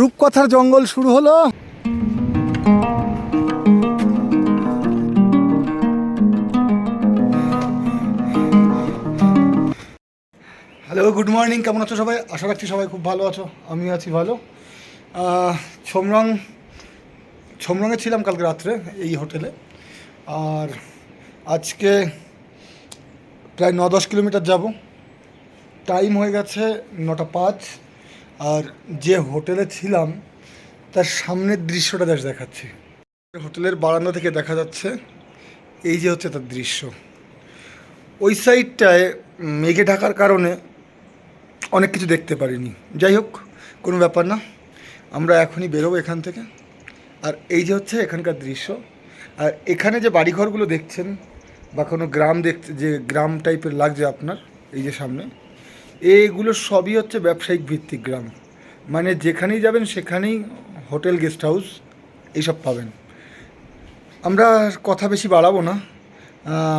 রূপকথার জঙ্গল শুরু হলো। হ্যালো গুড মর্নিং কেমন আছো সবাই? আশা রাখছি সবাই খুব ভালো আছো আমি আছি ভালো। আহ, ছমরঙে ছিলাম কালকে রাত্রে এই হোটেলে। আর আজকে প্রায় ন দশ কিলোমিটার যাব। টাইম হয়ে গেছে নটা পাঁচ। আর যে হোটেলে ছিলাম, তার সামনের দৃশ্যটা দেখ দেখাচ্ছি। হোটেলের বারান্দা থেকে দেখা যাচ্ছে, এই যে হচ্ছে তার দৃশ্য। ওই সাইডটায় মেঘে ঢাকার কারণে অনেক কিছু দেখতে পারিনি। যাই হোক, কোনো ব্যাপার না। আমরা এখনই বেরোবো এখান থেকে। আর এই যে হচ্ছে এখানকার দৃশ্য। আর এখানে যে বাড়িঘরগুলো দেখছেন, বা কোনো গ্রাম দেখতে যে গ্রাম টাইপের লাগছে আপনার, এই যে সামনে এইগুলো সবই হচ্ছে ব্যবসায়িক ভিত্তিক গ্রাম। মানে যেখানেই যাবেন সেখানেই হোটেল, গেস্ট হাউস এইসব পাবেন। আমরা কথা বেশি বাড়াবো না।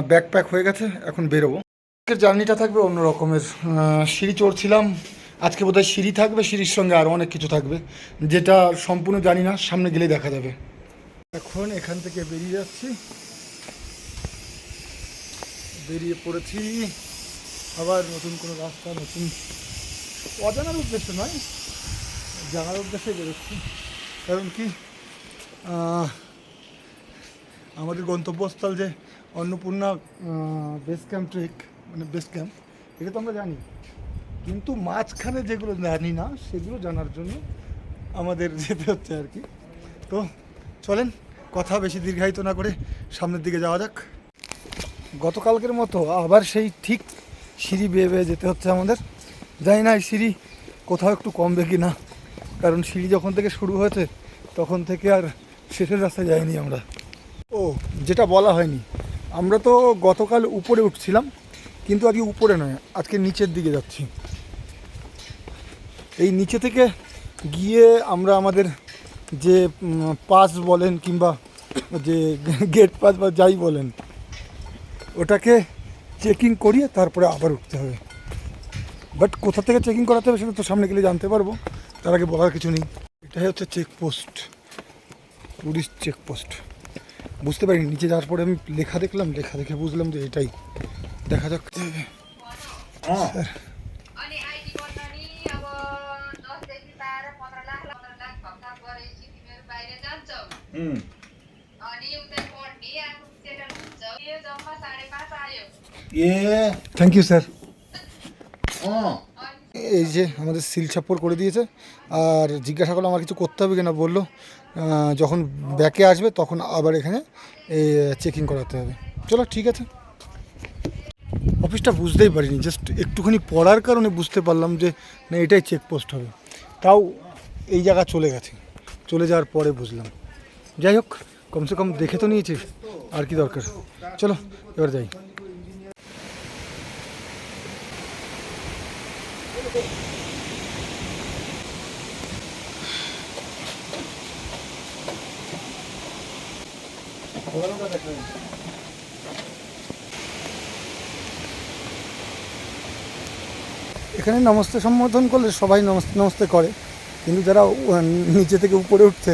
ব্যাক প্যাক হয়ে গেছে, এখন বেরোবো। আজকের জার্নিটা থাকবে অন্য রকমের। সিঁড়ি চড়ছিলাম। আজকে বোধহয় সিঁড়ি থাকবে, সিঁড়ির সঙ্গে আরও অনেক কিছু থাকবে। যেটা সম্পূর্ণ জানি না, সামনে গেলেই দেখা যাবে। এখন এখান থেকে বেরিয়ে যাচ্ছি। বেরিয়ে পড়েছি। আবার নতুন কোনো রাস্তা, নতুন অজানার উদ্দেশ্যে নয়, জানার উদ্দেশ্যে বেরোচ্ছি। কারণ কি আমাদের গন্তব্যস্থল যে অন্নপূর্ণা বেস ক্যাম্প ট্রেক মানে বেস ক্যাম্প এটা তো আমরা জানি। কিন্তু মাঝখানে যেগুলো জানি না, সেগুলো জানার জন্য আমাদের যেতে হচ্ছে আর কি। তো চলেন, কথা বেশি দীর্ঘায়িত না করে সামনের দিকে যাওয়া যাক। গতকালকের মতো আবার সেই ঠিক সিঁড়ি বেয়ে বেয়ে যেতে হচ্ছে আমাদের। জানি না এই সিঁড়ি কোথাও একটু কমবে কি না কারণ সিঁড়ি যখন থেকে শুরু হয়েছে, তখন থেকে আর শেষের রাস্তায় যাইনি আমরা। ও, যেটা বলা হয়নি। আমরা তো গতকাল উপরে উঠছিলাম, কিন্তু আজকে উপরে নয়, আজকে নিচের দিকে যাচ্ছি। এই নিচে থেকে গিয়ে আমরা আমাদের যে পাস বলেন কিংবা যে, গেট পাস বা যাই বলেন, ওটাকে চেকিং করিয়ে তারপরে আবার উঠতে হবে বাট কোথা থেকে চেকিং করাতে হবে সেটা তো সামনে গেলে জানতে পারবো তার আগে বলার কিছু নেই এটাই হচ্ছে চেকপোস্ট টুরিস্ট চেকপোস্ট বুঝতে পারিনি নিচে যাওয়ার পরে আমি লেখা দেখলাম লেখা দেখে বুঝলাম যে এটাই দেখা যাক अनि आइडी बनाउने अब दसदेखि बाह्र पन्ध्र लाख पन्ध्र लाख भत्ता परेपछि तिमीहरू बाहिर जान्छौ अनि उता पढ्ने आफ्नो सेटल हुन्छ यो जम्मा साढे पाँच आयो থ্যাংক ইউ স্যার এই যে আমাদের সিল ছাপ্পর করে দিয়েছে। আর জিজ্ঞাসা করল আমার কিছু করতে হবে কিনা বলল যখন ব্যাকে আসবে তখন আবার এখানে চেকিং করাতে হবে। চলো ঠিক আছে। অফিসটা বুঝতেই পারিনি। জাস্ট একটুখানি পড়ার কারণে বুঝতে পারলাম যে না এটাই চেকপোস্ট হবে। তাও এই জায়গা চলে গেছে। চলে যাওয়ার পরে বুঝলাম। যাই হোক কমসে কম দেখে তো নিয়েছি। আর কি দরকার? চলো এবার যাই। এখানে নমস্তে সম্বোধন করলে সবাই নমস্তে নমস্তে করে। কিন্তু যারা নিচে থেকে উপরে উঠছে,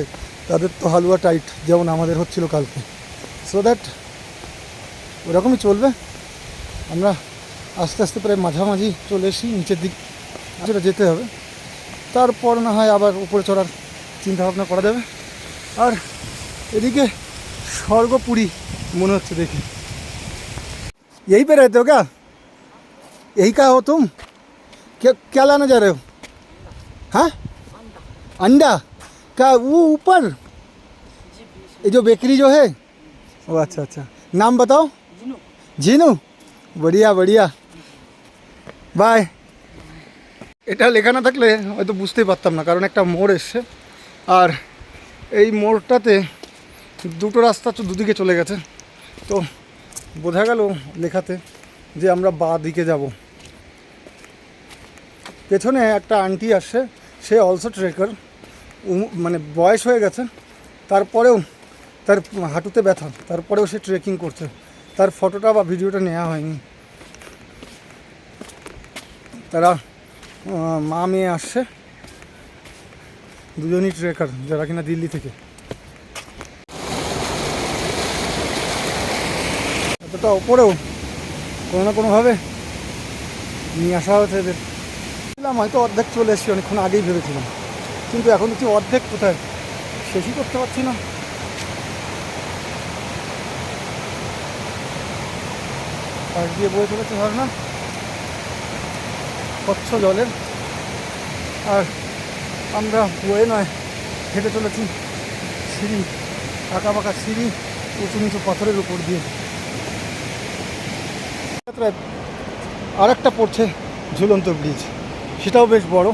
তাদের তো হালুয়া টাইট, যেমন আমাদের হচ্ছিল কালকে। সো দ্যাট ওরকমই চলবে। আমরা আস্তে আস্তে প্রায় মাঝামাঝি চলে এসেছি, নিচের দিক যেটা যেতে হবে তারপর না হয় আবার উপরে চড়ার চিন্তা ভাবনা করা যাবে আর এদিকে স্বর্গপুরী মনে হচ্ছে দেখে यही पे रहते हो क्या यही का हो तुम क्या क्या लाने जा रहे हो हाँ अंडा क्या वो ऊपर ये जो बेकरी जो है ओ अच्छा अच्छा नाम बताओ জিনু বড়িয়া বড়িয়া বাই এটা লেখা না থাকলে হয়তো বুঝতেই পারতাম না, কারণ একটা মোড় এসছে। আর এই মোড়টাতে দুটো রাস্তা তো দুদিকে চলে গেছে। তো বোঝা গেল লেখাতে যে আমরা বা দিকে যাব। পেছনে একটা আন্টি আসছে সে অলসো ট্রেকার মানে বয়স হয়ে গেছে, তারপরেও তার হাঁটুতে ব্যথা, তারপরেও সে ট্রেকিং করছে। তার ফটোটা বা ভিডিওটা নেওয়া হয়নি। তারা মা মেয়ে আসছে। দুজনই ট্রেকার, যারা কিনা দিল্লি থেকে। এতটা ওপরেও কোনো না কোনোভাবে নিয়ে আসা হয়েছে এদের। হয়তো অর্ধেক চলে এসেছি, অনেকক্ষণ আগেই ভেবেছিলাম। কিন্তু এখন দেখছি অর্ধেক কোথায়, শেষই করতে পারছি না। পাশ দিয়ে বয়ে চলেছে ঝর্ণা। স্বচ্ছ জলের। আর আমরা বয়ে নয়, হেঁটে চলেছি সিঁড়ি আঁকা পাকা সিঁড়ি, উঁচু নিচু পাথরের উপর দিয়ে। আর একটা পড়ছে ঝুলন্ত ব্রিজ, সেটাও বেশ বড়।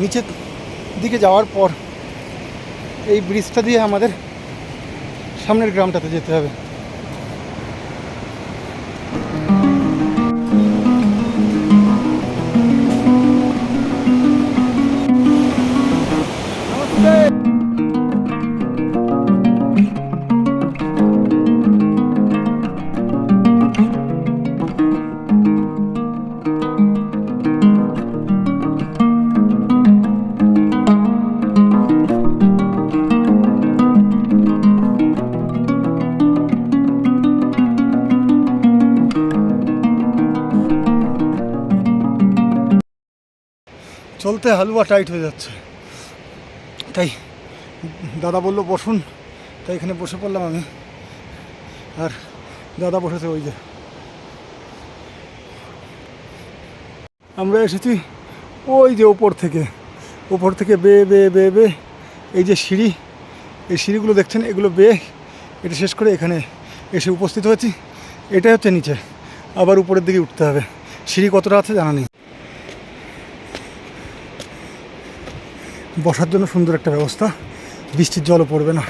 নিচের দিকে যাওয়ার পর এই ব্রিজটা দিয়ে আমাদের সামনের গ্রামটাতে যেতে হবে। চলতে হালুয়া টাইট হয়ে যাচ্ছে। তাই দাদা বলল, বসুন। তাই এখানে বসে পড়লাম আমি। আর দাদা বসেছে ওই যে। আমরা এসেছি ওই যে ওপর থেকে। ওপর থেকে বে বে বে বে এই যে সিঁড়ি, এই সিঁড়িগুলো দেখছেন? এগুলো বে এটা শেষ করে এখানে এসে উপস্থিত হয়েছি। এটাই হচ্ছে নিচে। আবার উপরের দিকে উঠতে হবে। সিঁড়ি কতটা আছে জানা নেই। বসার জন্য সুন্দর একটা ব্যবস্থা। বৃষ্টির জলও পড়বে না।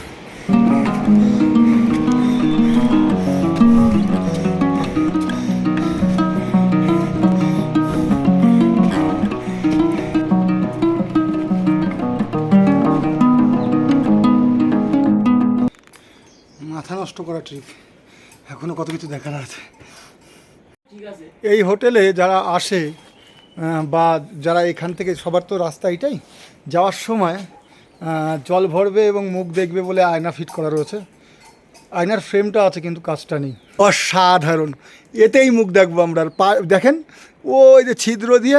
মাথা নষ্ট করা ট্রিপ এখনও কত কিছু দেখার আছে। এই হোটেলে যারা আসে বা যারা এখান থেকে সবার তো রাস্তা এটাই, যাওয়ার সময় জল ভরবে এবং মুখ দেখবে বলে আয়না ফিট করা রয়েছে। আয়নার ফ্রেমটা আছে কিন্তু কাজটা নেই। অসাধারণ। এতেই মুখ দেখব আমরা। পা, দেখেন, ওই যে ছিদ্র দিয়ে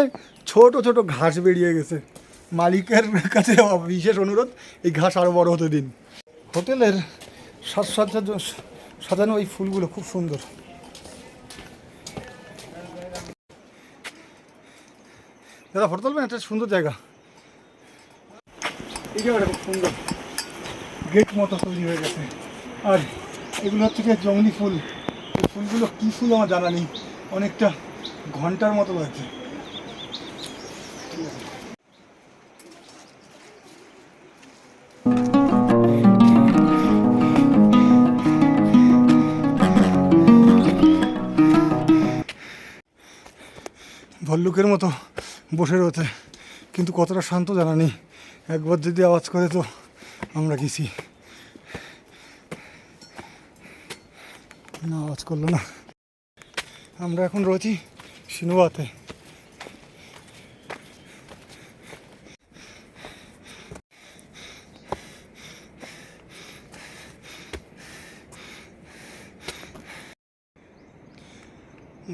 ছোট ছোট ঘাস বেরিয়ে গেছে। মালিকের কাছে বিশেষ অনুরোধ, এই ঘাস আরও বড় হতে দিন। হোটেলের সাজসজ্জার জন্য সাজানো এই ফুলগুলো খুব সুন্দর। দাদা ফটো তুলবেন? একটা সুন্দর জায়গা। এই জায়গাটা খুব সুন্দর। গেট মতো তৈরি হয়ে গেছে। আর এগুলো হচ্ছে গিয়ে জংলি ফুল। এই ফুলগুলো কী ফুল আমার জানা নেই। অনেকটা ঘণ্টার মতো লাগছে। ভল্লুকের মতো বসে রয়েছে। কিন্তু কতটা শান্ত জানা নেই। একবার যদি আওয়াজ করে তো আমরা গেছি না, আওয়াজ করল না। আমরা এখন রয়েছি সিনুয়াতে।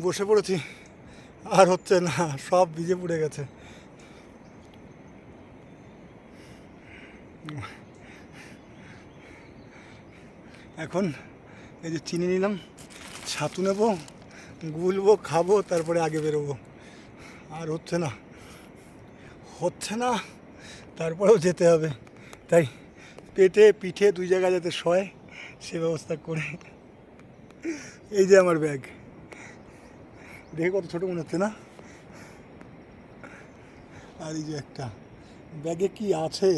বসে পড়েছি। আর হচ্ছে না, সব ভিজে পুড়ে গেছে। এখন এই যে চিনি নিলাম, ছাতু নেব, গুলবো, খাব, তারপরে আগে বেরোবো। আর হচ্ছে না হচ্ছে না, তারপরেও যেতে হবে। তাই পেটে পিঠে দুই জায়গায় যাতে শয়, সে ব্যবস্থা করে। এই যে আমার ব্যাগ। দেখে কত ছোটো মনে হচ্ছে না? আর এই যে একটা, ব্যাগে কি আছে?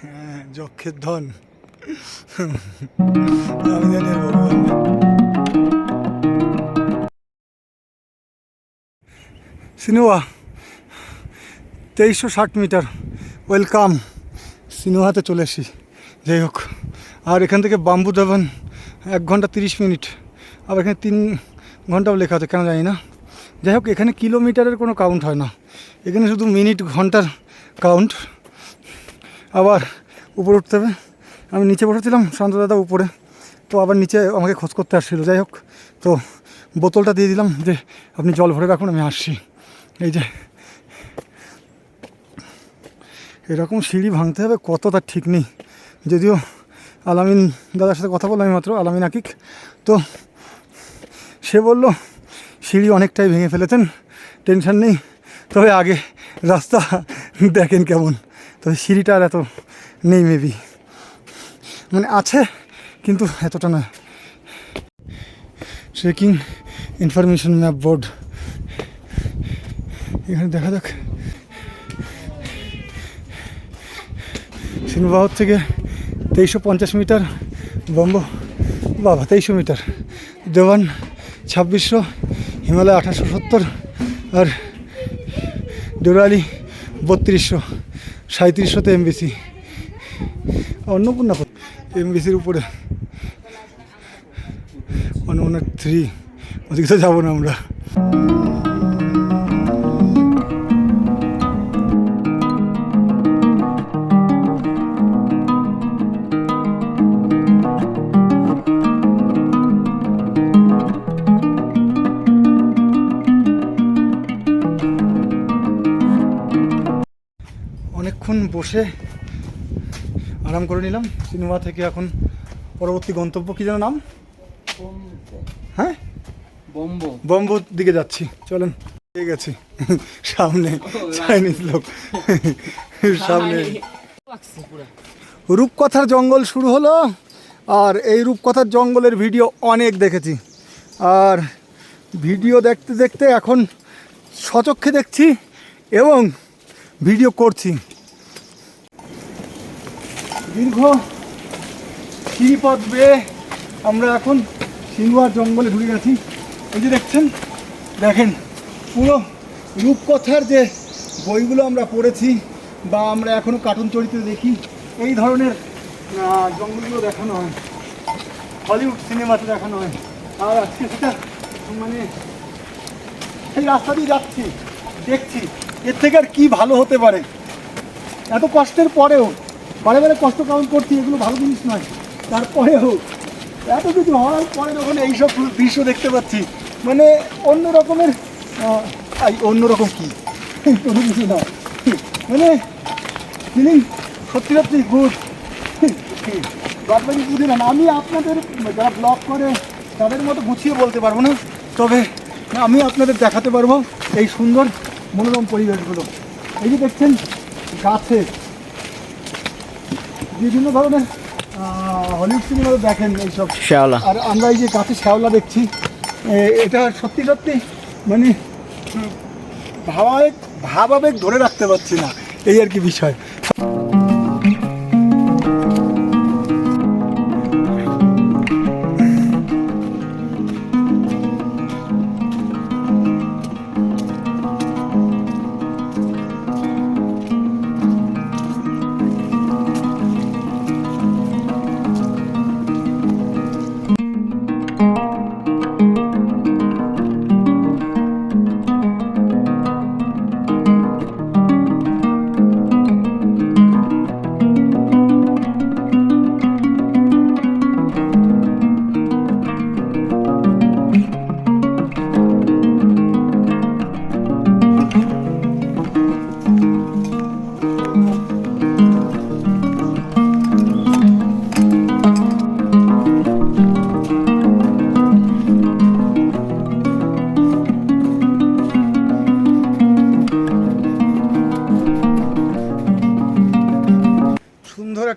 হ্যাঁ যক্ষের ধন। আমি জানি ভগবান তেইশশো ষাট মিটার। ওয়েলকাম। সিনোয়াতে চলে আসি। যাই হোক, আর এখান থেকে বাম্বু দেবেন এক ঘণ্টা তিরিশ মিনিট। আবার এখানে তিন ঘন্টাও লেখা আছে, কেন জানি না। যাই হোক, এখানে কিলোমিটারের কোনো কাউন্ট হয় না। এখানে শুধু মিনিট, ঘণ্টার কাউন্ট আবার উপরে উঠতে হবে। আমি নিচে বসেছিলাম, শান্ত দাদা উপরে। তো আবার নিচে আমাকে খোঁজ করতে আসছিল। যাই হোক, তো বোতলটা দিয়ে দিলাম যে আপনি জল ভরে রাখুন, আমি আসছি। এই যে, এরকম সিঁড়ি ভাঙতে হবে কত তার ঠিক নেই। যদিও আলামিন দাদার সাথে কথা বললাম আমি মাত্র আলামিন আকিক। তো সে বলল সিঁড়ি অনেকটাই ভেঙে ফেলেছেন, টেনশন নেই। তবে আগে রাস্তা দেখেন কেমন। তবে সিঁড়িটা আর এত নেই মেবি মানে আছে, কিন্তু এতটা না। ট্রেকিং ইনফরমেশন ম্যাপ বোর্ড এখানে দেখা যাক। সিনবাহর থেকে তেইশশো পঞ্চাশ মিটার বম্ব বাবা, তেইশশো মিটার। দেওয়ান ছাব্বিশশো, হিমালয় আঠাশশো সত্তর আর ডোরালি বত্রিশশো সাঁত্রিশশোতে এমবিসি অন্নপূর্ণা এমবিসির উপরে। অন্নপূর্ণা থ্রি ওদিকে তো যাব না আমরা। বসে আরাম করে নিলাম। সিনেমা থেকে এখন পরবর্তী গন্তব্য কী যেন নাম? হ্যাঁ? বম্বো। বম্বুর দিকে যাচ্ছি। চলেন ঠিক গেছি। সামনে চাইনিজ লোক। সামনে। রূপকথার জঙ্গল শুরু হলো আর এই রূপকথার জঙ্গলের ভিডিও অনেক দেখেছি। আর ভিডিও দেখতে দেখতে এখন সচক্ষে দেখছি এবং ভিডিও করছি। দীর্ঘ সিঁড়িপথ বেয়ে আমরা এখন সিনুয়ার জঙ্গলে ঢুকে গেছি। এই যে দেখছেন, দেখেন, পুরো রূপকথার যে বইগুলো আমরা পড়েছি বা আমরা এখনও কার্টুন চরিত্রে দেখি, এই ধরনের জঙ্গলগুলো দেখানো হয়। হলিউড সিনেমাতে দেখানো হয়। আর আজকে সেটা মানে সেই রাস্তা দিয়ে যাচ্ছি, দেখছি, এর থেকে আর কী ভালো হতে পারে। এত কষ্টের পরেও বারে বারে কষ্ট কারণ করছি, এগুলো ভালো জিনিস নয়। তারপরেও এত কিছু হওয়ার পরে যখন এইসব দৃশ্য দেখতে পাচ্ছি মানে অন্য রকমের অন্য রকম কী? কোনো কিছু না। মানে ফিলিং সত্যি সত্যি গুড বাদবাকি বুঝি না। আমি আপনাদের, যারা ব্লগ করে, তাদের মতো গুছিয়ে বলতে পারব না। তবে আমি আপনাদের দেখাতে পারব এই সুন্দর মনোরম পরিবেশগুলো। এই যে দেখছেন, গাছে বিভিন্ন ধরনের হলিউড সিনেমাতে দেখেন এইসব। শ্যাওলা। আর আমরা এই যে গাছে শ্যাওলা দেখছি এটা সত্যি সত্যি মানে ভাবাবেগ ভাবাবেগ ধরে রাখতে পারছি না। এই আর কি বিষয়।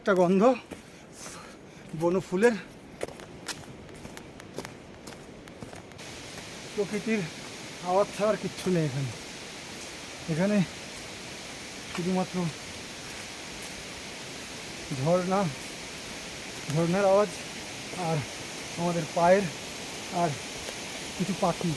একটা গন্ধ, বন ফুলের প্রকৃতির আওয়াজ ছাড়ার কিচ্ছু নেই এখানে। এখানে শুধুমাত্র ঝর্ণা, ঝর্ণার আওয়াজ আর আমাদের পায়ের আর কিছু পাখি।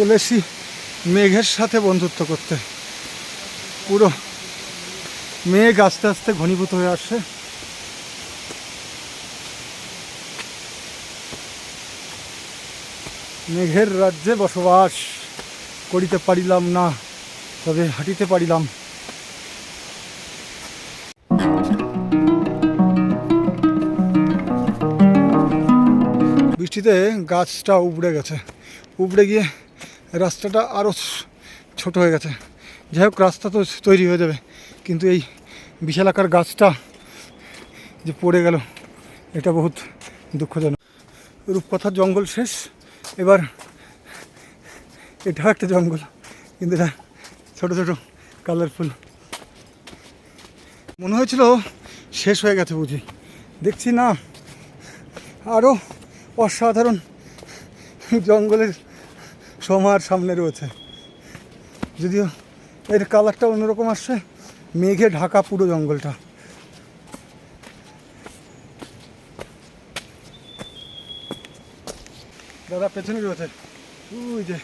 চলে এসছি মেঘের সাথে বন্ধুত্ব করতে। পুরো মেঘ আস্তে আস্তে ঘনীভূত হয়ে আসছে। মেঘের রাজ্যে বসবাস করিতে পারিলাম না, তবে হাঁটিতে পারিলাম। বৃষ্টিতে গাছটা উপড়ে গেছে। উপড়ে গিয়ে রাস্তাটা আরও ছোট হয়ে গেছে। যাই হোক, রাস্তা তো তৈরি হয়ে যাবে। কিন্তু এই বিশালাকার গাছটা যে পড়ে গেল, এটা বহুত দুঃখজনক। রূপকথার জঙ্গল শেষ। এবার এটাও একটা জঙ্গল। কিন্তু এটা ছোটো ছোটো কালারফুল মনে হয়েছিল শেষ হয়ে গেছে বুঝি। দেখছি না আরও অসাধারণ জঙ্গলের সমার সামনে রয়েছে। যদিও এর কালারটা অন্যরকম আসছে, মেঘে ঢাকা পুরো জঙ্গলটা। দাদা, পেছনে রয়েছে। ওই যে,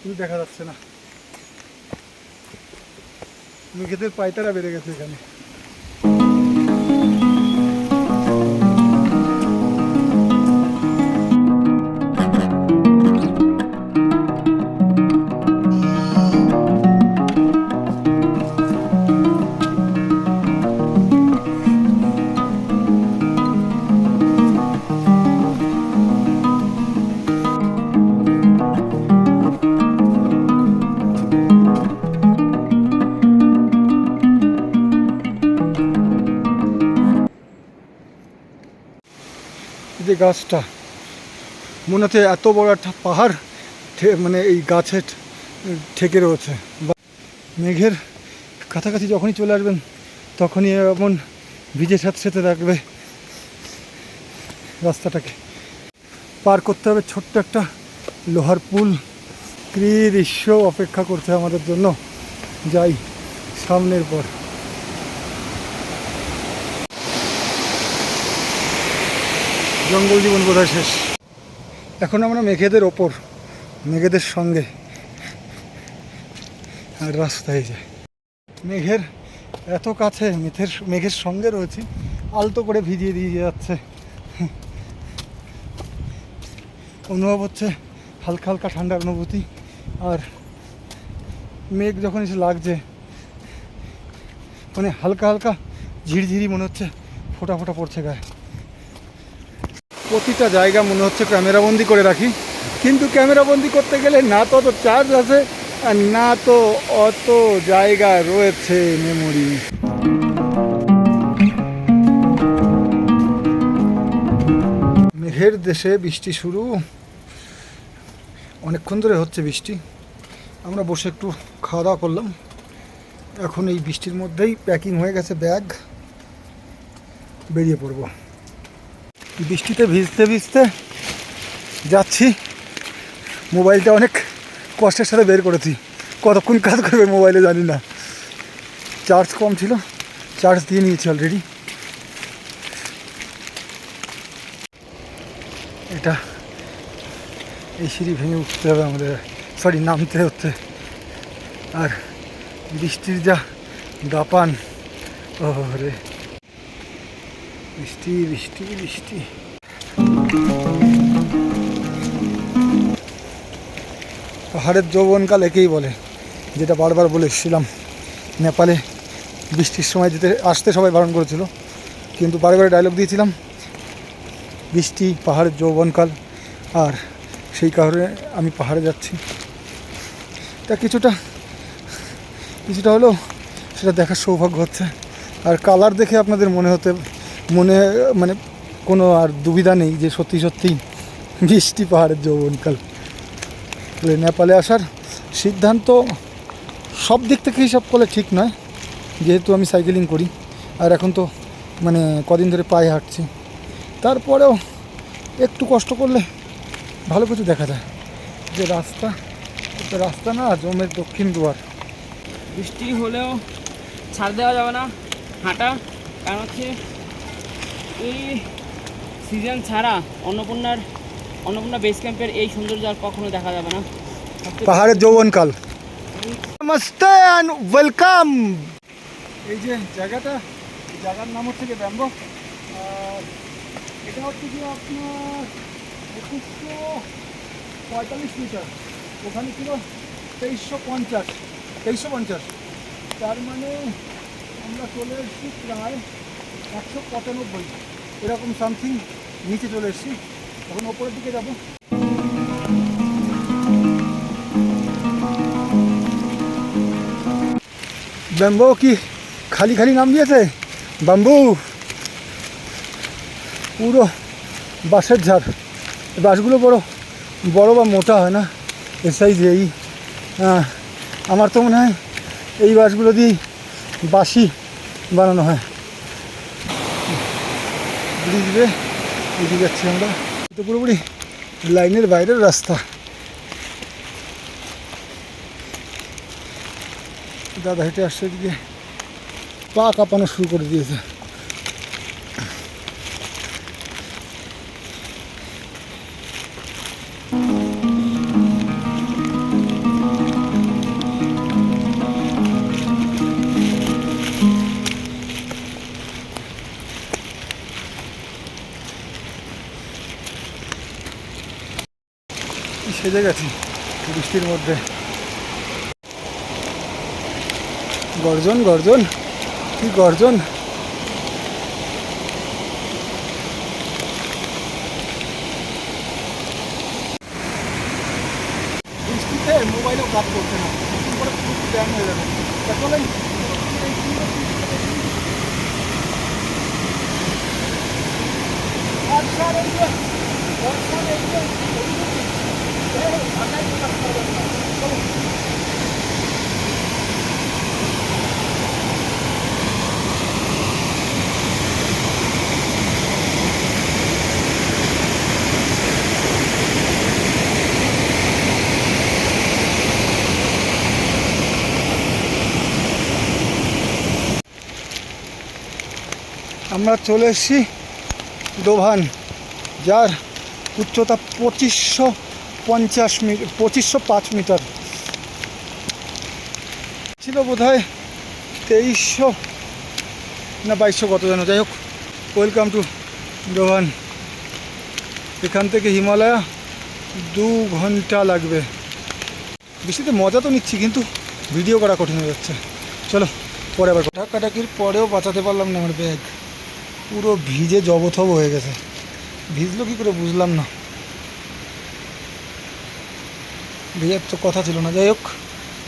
কিন্তু দেখা যাচ্ছে না। মেঘেদের পায়তারা বেড়ে গেছে এখানে। যে গাছটা মনে হচ্ছে এত বড় একটা পাহাড় মানে এই গাছে ঠেকে রয়েছে। বা- মেঘের কাছাকাছি যখনই চলে আসবেন, তখনই এমন ভিজে সাথে সাথে রাখবে রাস্তাটাকে। পার করতে হবে ছোট্ট একটা লোহার পুল। কি দৃশ্য অপেক্ষা করছে আমাদের জন্য। যাই, সামনের পর। জঙ্গল জীবন বোধহয় শেষ। এখন আমরা মেঘেদের ওপর, মেঘেদের সঙ্গে আর রাস্তায় যায় মেঘের এত কাছে, মেঘের মেঘের সঙ্গে রয়েছি, আলতো করে ভিজিয়ে দিয়ে যাচ্ছে। অনুভব হচ্ছে হালকা হালকা ঠান্ডার অনুভূতি, আর মেঘ যখন এসে লাগছে মানে হালকা হালকা ঝিরঝিরি মনে হচ্ছে, ফোটা ফোটা পড়ছে গায়ে। প্রতিটা জায়গা মনে হচ্ছে ক্যামেরাবন্দি করে রাখি। কিন্তু ক্যামেরাবন্দি করতে গেলে না তো অত চার্জ আছে আর না তো অত জায়গা রয়েছে মেমোরি মেঘের দেশে বৃষ্টি শুরু। অনেকক্ষণ ধরে হচ্ছে বৃষ্টি। আমরা বসে একটু খাওয়া দাওয়া করলাম। এখন এই বৃষ্টির মধ্যেই প্যাকিং হয়ে গেছে ব্যাগ বেরিয়ে পড়ব। বৃষ্টিতে ভিজতে ভিজতে যাচ্ছি। মোবাইলটা অনেক কষ্টের সাথে বের করেছি। কতক্ষণ কাজ করবে মোবাইলে জানি না। চার্জ কম ছিল, চার্জ দিয়ে নিয়েছি অলরেডি এটা এই সিঁড়ি ভেঙে উঠতে হবে আমাদের। সরি নামতে হচ্ছে। আর বৃষ্টির যা দাপান ও রে। বৃষ্টি বৃষ্টি বৃষ্টি। পাহাড়ের যৌবনকাল একেই বলে, যেটা বারবার বলে এসেছিলাম। নেপালে বৃষ্টির সময় যেতে, আসতে সবাই বারণ করেছিল, কিন্তু বারে ডায়লগ দিয়েছিলাম, বৃষ্টি, পাহাড়ের যৌবনকাল, আর সেই কারণে আমি পাহাড়ে যাচ্ছি। তা কিছুটা কিছুটা হলেও সেটা দেখার সৌভাগ্য হচ্ছে। আর কালার দেখে আপনাদের মনে হতে মনে মানে কোনো আর দুবিধা নেই যে সত্যি সত্যি বৃষ্টি পাহাড়ের যৌবনকাল। নেপালে আসার সিদ্ধান্ত সব দিক থেকে হিসাব করলে ঠিক নয়। যেহেতু আমি সাইকেলিং করি, আর এখন তো মানে কদিন ধরে পায়ে হাঁটছি। তারপরেও একটু কষ্ট করলে ভালো কিছু দেখা যায়। যে রাস্তা রাস্তা না, জমের দক্ষিণ দুয়ার। বৃষ্টি হলেও ছাড় দেওয়া যাবে না, হাঁটা। কারণ হচ্ছে এই সিজন ছাড়া অন্নপূর্ণার অন্নপূর্ণা বেস ক্যাম্পের এই সৌন্দর্য আর কখনো দেখা যাবে না। পাহাড়ের যৌবনকাল। নমস্তে অ্যান্ড ওয়েলকাম এই যে জায়গাটা এই জায়গার নাম হচ্ছে কি ব্যাম্বো? এটা হচ্ছে কি আপনার একুশশো পঁয়তাল্লিশ মিটার। ওখানে ছিল তেইশশো পঞ্চাশ তেইশশো পঞ্চাশ। তার মানে আমরা চলে এসেছি প্রায় একশো পঁচানব্বই। এরকম সামথিং নিচে চলে এসেছি। এখন ওপরের দিকে যাব। ব্যাম্বো কি খালি খালি নাম দিয়েছে? বাম্বু পুরো বাঁশের ঝাড়। বাঁশগুলো বড় বড় বা মোটা হয় না এ সাইজে এই। আহ, আমার তো মনে হয় এই বাঁশগুলো দিয়েই বাঁশি বানানো হয়। ব্রিজ এদিকে যাচ্ছি আমরা। তো পুরোপুরি লাইনের বাইরের রাস্তা। দাদা হেঁটে আসছে এদিকে। পা কাঁপানো শুরু করে দিয়েছে। সেজে গেছি বৃষ্টির মধ্যে। গর্জন গর্জন, কি গর্জন? বৃষ্টিতে মোবাইলও কাজ করছে না। ব্যান হয়ে যাবে। আমরা চলে এসেছি দোভান, যার উচ্চতা পঁচিশশো পঞ্চাশ মিটার পঁচিশশো পাঁচ মিটার। ছিল বোধ হয় তেইশশো না বাইশশো কত যেন, যাই হোক ওয়েলকাম টু দোভান। এখান থেকে হিমালয়া দু ঘণ্টা লাগবে। বৃষ্টিতে মজা তো নিচ্ছি, কিন্তু ভিডিও করা কঠিন হয়ে যাচ্ছে। চলো, পরে আবার টাকাটাকির পরেও বাঁচাতে পারলাম না আমার ব্যাগ। পুরো ভিজে জবথব হয়ে গেছে। ভিজলো কী করে বুঝলাম না। ভেজার তো কথা ছিল না। যাই হোক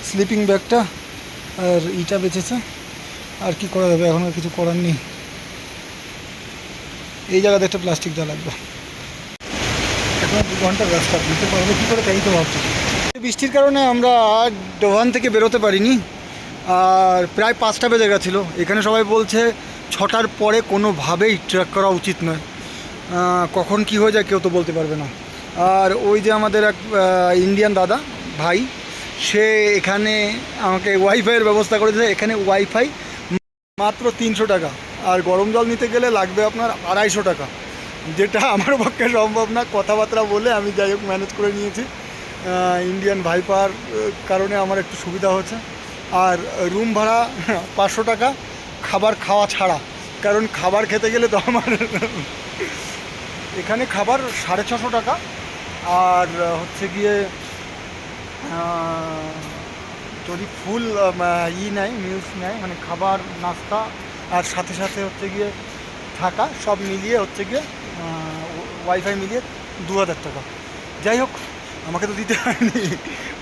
স্লিপিং ব্যাগটা আর ইটা বেঁচেছে। আর কি করা যাবে, এখন আর কিছু করার নেই। এই জায়গাতে একটা প্লাস্টিক দেওয়া লাগবে। এখন দু ঘণ্টার রাস্তা দিতে পারব কী করে তাই তো ভাবছি। বৃষ্টির কারণে আমরা আর ডোভান থেকে বেরোতে পারিনি। আর প্রায় পাঁচটা বেজে গেছিল। এখানে সবাই বলছে ছটার পরে কোনোভাবেই ট্র্যাক করা উচিত নয়। কখন কি হয়ে যায় কেউ তো বলতে পারবে না। আর ওই যে আমাদের এক ইন্ডিয়ান দাদা, ভাই, সে এখানে আমাকে ওয়াইফাইয়ের ব্যবস্থা করেছে এখানে ওয়াইফাই মাত্র তিনশো টাকা। আর গরম জল নিতে গেলে লাগবে আপনার আড়াইশো টাকা। যেটা আমার পক্ষে সম্ভব না, কথাবার্তা বলে আমি যাই হোক ম্যানেজ করে নিয়েছি। ইন্ডিয়ান ভাইপার কারণে আমার একটু সুবিধা হচ্ছে। আর রুম ভাড়া পাঁচশো টাকা। খাবার খাওয়া ছাড়া। কারণ খাবার খেতে গেলে তো আমার এখানে খাবার সাড়ে ছশো টাকা। আর হচ্ছে গিয়ে যদি ফুল ই নেয় মিলস নেয় মানে খাবার, নাস্তা, আর সাথে সাথে হচ্ছে গিয়ে থাকা, সব মিলিয়ে হচ্ছে গিয়ে ওয়াইফাই মিলিয়ে দু হাজার টাকা। যাই হোক, আমাকে তো দিতে হয়নি।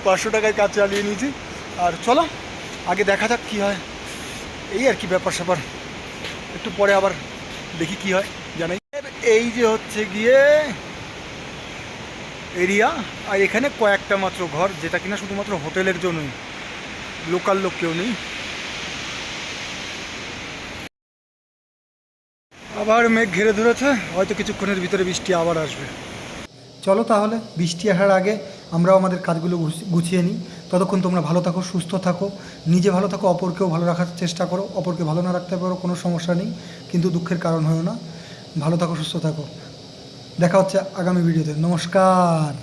পাঁচশো টাকায় কাজ চালিয়ে নিয়েছি। আর চলো, আগে দেখা যাক কী হয়। এই আর কি ব্যাপার স্যাপার। একটু পরে আবার দেখি কি হয়, জানাই। এই যে হচ্ছে গিয়ে এরিয়া, আর এখানে কয়েকটা মাত্র ঘর, যেটা কিনা শুধুমাত্র হোটেলের জন্যই। লোকাল লোক কেউ নেই। আবার মেঘ ঘিরে ধরেছে, হয়তো কিছুক্ষণের ভিতরে বৃষ্টি আবার আসবে। চলো তাহলে, বৃষ্টি আসার আগে আমরাও আমাদের কাজগুলো গুছি- গুছিয়ে নিই। ততক্ষণ তোমরা ভালো থাকো, সুস্থ থাকো। নিজে ভালো থাকো, অপরকেও ভালো রাখার চেষ্টা করো। অপরকে ভালো না রাখতে পারো, কোনো সমস্যা নেই। কিন্তু দুঃখের কারণ হয়েও না। ভালো থাকো, সুস্থ থাকো। দেখা হচ্ছে আগামী ভিডিওতে। নমস্কার!